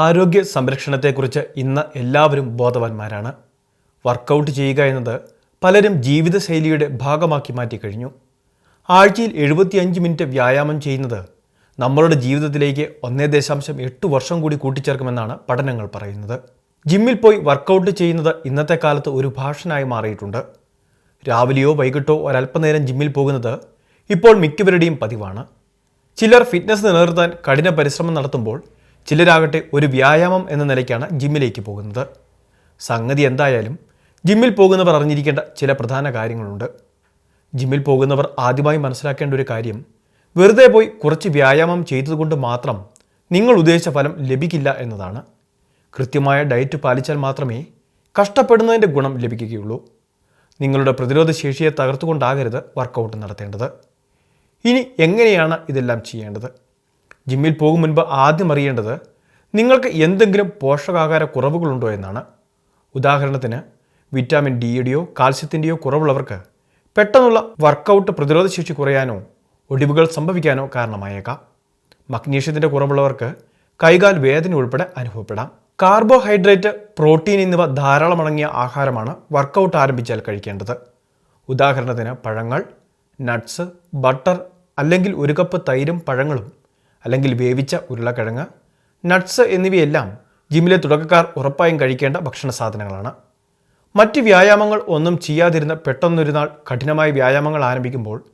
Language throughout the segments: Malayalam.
ആരോഗ്യ സംരക്ഷണത്തെക്കുറിച്ച് ഇന്ന് എല്ലാവരും ബോധവാന്മാരാണ്. വർക്കൗട്ട് ചെയ്യുക എന്നത് പലരും ജീവിതശൈലിയുടെ ഭാഗമാക്കി മാറ്റി കഴിഞ്ഞു. ആഴ്ചയിൽ എഴുപത്തിയഞ്ച് മിനിറ്റ് വ്യായാമം ചെയ്യുന്നത് നമ്മളുടെ ജീവിതത്തിലേക്ക് ഒന്നേ ദശാംശം എട്ട് വർഷം കൂടി കൂട്ടിച്ചേർക്കുമെന്നാണ് പഠനങ്ങൾ പറയുന്നത്. ജിമ്മിൽ പോയി വർക്കൗട്ട് ചെയ്യുന്നത് ഇന്നത്തെ കാലത്ത് ഒരു ഭാഷനായി മാറിയിട്ടുണ്ട്. രാവിലെയോ വൈകിട്ടോ ഒരല്പനേരം ജിമ്മിൽ പോകുന്നത് ഇപ്പോൾ മിക്കവരുടെയും പതിവാണ്. ചിലർ ഫിറ്റ്നസ് നിലനിർത്താൻ കഠിന പരിശ്രമം നടത്തുമ്പോൾ ചിലരാകട്ടെ ഒരു വ്യായാമം എന്ന നിലയ്ക്കാണ് ജിമ്മിലേക്ക് പോകുന്നത്. സംഗതി എന്തായാലും ജിമ്മിൽ പോകുന്നവർ അറിഞ്ഞിരിക്കേണ്ട ചില പ്രധാന കാര്യങ്ങളുണ്ട്. ജിമ്മിൽ പോകുന്നവർ ആദ്യമായി മനസ്സിലാക്കേണ്ട ഒരു കാര്യം വെറുതെ പോയി കുറച്ച് വ്യായാമം ചെയ്തതുകൊണ്ട് മാത്രം നിങ്ങൾ ഉദ്ദേശിച്ച ഫലം ലഭിക്കില്ല എന്നതാണ്. കൃത്യമായ ഡയറ്റ് പാലിച്ചാൽ മാത്രമേ കഷ്ടപ്പെടുന്നതിന്റെ ഗുണം ലഭിക്കുകയുള്ളൂ. നിങ്ങളുടെ പ്രതിരോധ ശേഷിയെ തകർത്തുകൊണ്ടാകരുത് വർക്കൗട്ട് നടത്തേണ്ടത്. ഇനി എങ്ങനെയാണ് ഇതെല്ലാം ചെയ്യേണ്ടത്? ജിമ്മിൽ പോകും മുൻപ് ആദ്യം അറിയേണ്ടത് നിങ്ങൾക്ക് എന്തെങ്കിലും പോഷകാഹാര കുറവുകളുണ്ടോ എന്നാണ്. ഉദാഹരണത്തിന് വിറ്റാമിൻ ഡിയുടെയോ കാൽസ്യത്തിന്റെയോ കുറവുള്ളവർക്ക് പെട്ടെന്നുള്ള വർക്കൗട്ട് പ്രതിരോധശേഷി കുറയാനോ ഒടിവുകൾ സംഭവിക്കാനോ കാരണമായേക്കാം. മഗ്നീഷ്യത്തിന്റെ കുറവുള്ളവർക്ക് കൈകാൽ വേദന ഉൾപ്പെടെ അനുഭവപ്പെടാം. കാർബോഹൈഡ്രേറ്റ് പ്രോട്ടീൻ എന്നിവ ധാരാളം അടങ്ങിയ ആഹാരമാണ് വർക്കൗട്ട് ആരംഭിച്ചാൽ കഴിക്കേണ്ടത്. ഉദാഹരണത്തിന് പഴങ്ങൾ നട്ട്സ് ബട്ടർ അല്ലെങ്കിൽ ഒരു കപ്പ് തൈരും പഴങ്ങളും അല്ലെങ്കിൽ വേവിച്ച ഉരുളക്കിഴങ്ങ് നട്ട്സ് എന്നിവയെല്ലാം ജിമ്മിലെ തുടക്കക്കാർ ഉറപ്പായും കഴിക്കേണ്ട ഭക്ഷണ സാധനങ്ങളാണ്. മറ്റ് വ്യായാമങ്ങൾ ഒന്നും ചെയ്യാതിരുന്ന പെട്ടെന്നൊരു നാൾ കഠിനമായ വ്യായാമങ്ങൾ ആരംഭിക്കുമ്പോൾ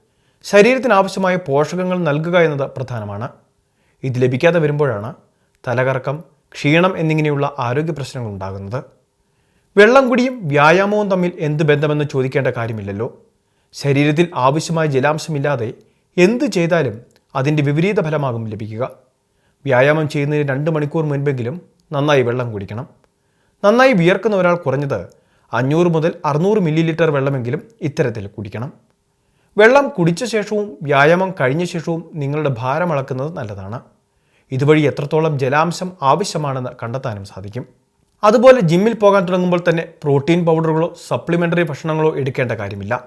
ശരീരത്തിനാവശ്യമായ പോഷകങ്ങൾ നൽകുക എന്നത് പ്രധാനമാണ്. ഇത് ലഭിക്കാതെ വരുമ്പോഴാണ് തലകറക്കം ക്ഷീണം എന്നിങ്ങനെയുള്ള ആരോഗ്യ പ്രശ്നങ്ങൾ ഉണ്ടാകുന്നത്. വെള്ളം കുടിയും വ്യായാമവും തമ്മിൽ എന്ത് ബന്ധമെന്ന് ചോദിക്കേണ്ട കാര്യമില്ലല്ലോ. ശരീരത്തിൽ ആവശ്യമായ ജലാംശമില്ലാതെ എന്ത് ചെയ്താലും അതിന്റെ വിപരീത ഫലമാകും ലഭിക്കുക. വ്യായാമം ചെയ്യുന്നതിന് രണ്ട് മണിക്കൂർ മുൻപെങ്കിലും നന്നായി വെള്ളം കുടിക്കണം. നന്നായി വിയർക്കുന്ന ഒരാൾ കുറഞ്ഞത് അഞ്ഞൂറ് മുതൽ അറുന്നൂറ് മില്ലി ലിറ്റർ വെള്ളമെങ്കിലും ഇത്തരത്തിൽ കുടിക്കണം. വെള്ളം കുടിച്ച ശേഷവും വ്യായാമം കഴിഞ്ഞ ശേഷവും നിങ്ങളുടെ ഭാരം അളക്കുന്നത് നല്ലതാണ്. ഇതുവഴി എത്രത്തോളം ജലാംശം ആവശ്യമാണെന്ന് കണ്ടെത്താനും സാധിക്കും. അതുപോലെ ജിമ്മിൽ പോകാൻ തുടങ്ങുമ്പോൾ തന്നെ പ്രോട്ടീൻ പൗഡറുകളോ സപ്ലിമെന്ററി ഭക്ഷണങ്ങളോ എടുക്കേണ്ട കാര്യമില്ല.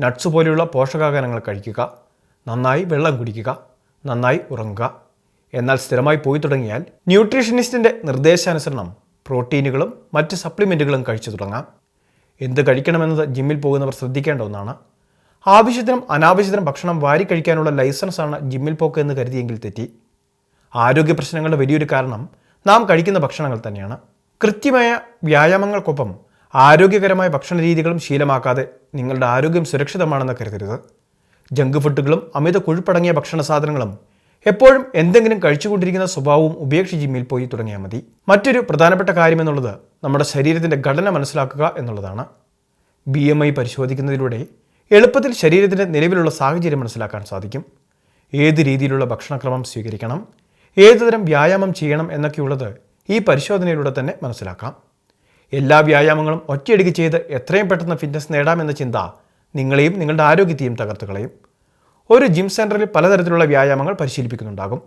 നട്ട്സ് പോലെയുള്ള പോഷകാഹാരങ്ങൾ കഴിക്കുക. നന്നായി വെള്ളം കുടിക്കുക നന്നായി ഉറങ്ങുക. എന്നാൽ സ്ഥിരമായി പോയി തുടങ്ങിയാൽ ന്യൂട്രീഷനിസ്റ്റിന്റെ നിർദ്ദേശാനുസരണം പ്രോട്ടീനുകളും മറ്റ് സപ്ലിമെന്റുകളും കഴിച്ചു തുടങ്ങാം. എന്ത് കഴിക്കണമെന്നത് ജിമ്മിൽ പോകുന്നവർ ശ്രദ്ധിക്കേണ്ട ഒന്നാണ്. ആവശ്യത്തിനും അനാവശ്യത്തിനും ഭക്ഷണം വാരി കഴിക്കാനുള്ള ലൈസൻസാണ് ജിമ്മിൽ പോക്ക് എന്ന് കരുതിയെങ്കിൽ തെറ്റി. ആരോഗ്യ പ്രശ്നങ്ങളുടെ വലിയൊരു കാരണം നാം കഴിക്കുന്ന ഭക്ഷണങ്ങൾ തന്നെയാണ്. കൃത്യമായ വ്യായാമങ്ങൾക്കൊപ്പം ആരോഗ്യകരമായ ഭക്ഷണ രീതികളും ശീലമാക്കാതെ നിങ്ങളുടെ ആരോഗ്യം സുരക്ഷിതമാണെന്ന് കരുതരുത്. ജങ്ക് ഫുഡുകളും അമിത കൊഴുപ്പടങ്ങിയ ഭക്ഷണ സാധനങ്ങളും. എപ്പോഴും എന്തെങ്കിലും കഴിച്ചുകൊണ്ടിരിക്കുന്ന സ്വഭാവവും ഉപേക്ഷിച്ച് ജിമ്മിൽ പോയി തുടങ്ങിയാൽ മതി. മറ്റൊരു പ്രധാനപ്പെട്ട കാര്യമെന്നുള്ളത് നമ്മുടെ ശരീരത്തിന്റെ ഘടന മനസ്സിലാക്കുക എന്നുള്ളതാണ്. ബി എം ഐ പരിശോധിക്കുന്നതിലൂടെ എളുപ്പത്തിൽ ശരീരത്തിന്റെ നിലവിലുള്ള സാഹചര്യം മനസ്സിലാക്കാൻ സാധിക്കും. ഏത് രീതിയിലുള്ള ഭക്ഷണക്രമം സ്വീകരിക്കണം ഏതുതരം വ്യായാമം ചെയ്യണം എന്നൊക്കെയുള്ളത് ഈ പരിശോധനയിലൂടെ തന്നെ മനസ്സിലാക്കാം. എല്ലാ വ്യായാമങ്ങളും ഒറ്റയടിക്ക് ചെയ്ത് എത്രയും പെട്ടെന്ന് ഫിറ്റ്നസ് നേടാമെന്ന ചിന്ത നിങ്ങളെയും നിങ്ങളുടെ ആരോഗ്യത്തെയും തകർത്ത് കളയും ഒരു ജിം സെന്ററിൽ പലതരത്തിലുള്ള വ്യായാമങ്ങൾ പരിശീലിപ്പിക്കുന്നുണ്ടാകും.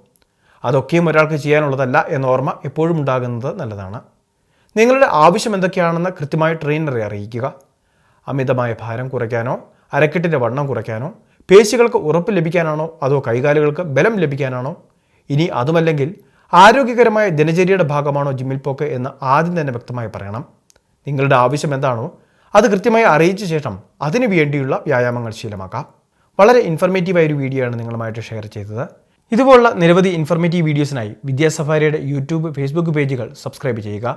അതൊക്കെയും ഒരാൾക്ക് ചെയ്യാനുള്ളതല്ല എന്ന ഓർമ്മ എപ്പോഴും ഉണ്ടാകുന്നത് നല്ലതാണ്. നിങ്ങളുടെ ആവശ്യം എന്തൊക്കെയാണെന്ന് കൃത്യമായി ട്രെയിനറെ അറിയിക്കുക. അമിതമായ ഭാരം കുറയ്ക്കാനോ അരക്കെട്ടിന്റെ വണ്ണം കുറയ്ക്കാനോ പേശികൾക്ക് ഉറപ്പ് ലഭിക്കാനാണോ അതോ കൈകാലുകൾക്ക് ബലം ലഭിക്കാനാണോ ഇനി അതുമല്ലെങ്കിൽ ആരോഗ്യകരമായ ദിനചര്യയുടെ ഭാഗമാണോ ജിമ്മിൽ പോക്ക് എന്ന് ആദ്യം തന്നെ വ്യക്തമായി പറയണം. നിങ്ങളുടെ ആവശ്യം എന്താണോ അത് കൃത്യമായി അറിയിച്ച ശേഷം അതിനു വേണ്ടിയുള്ള വ്യായാമങ്ങൾ ശീലമാക്കാം. വളരെ ഇൻഫർമേറ്റീവായ ഒരു വീഡിയോ ആണ് നിങ്ങളുമായിട്ട് ഷെയർ ചെയ്തത്. ഇതുപോലുള്ള നിരവധി ഇൻഫർമേറ്റീവ് വീഡിയോസിനായി വിദ്യാസഫാരിയുടെ യൂട്യൂബ് ഫേസ്ബുക്ക് പേജുകൾ സബ്സ്ക്രൈബ് ചെയ്യുക.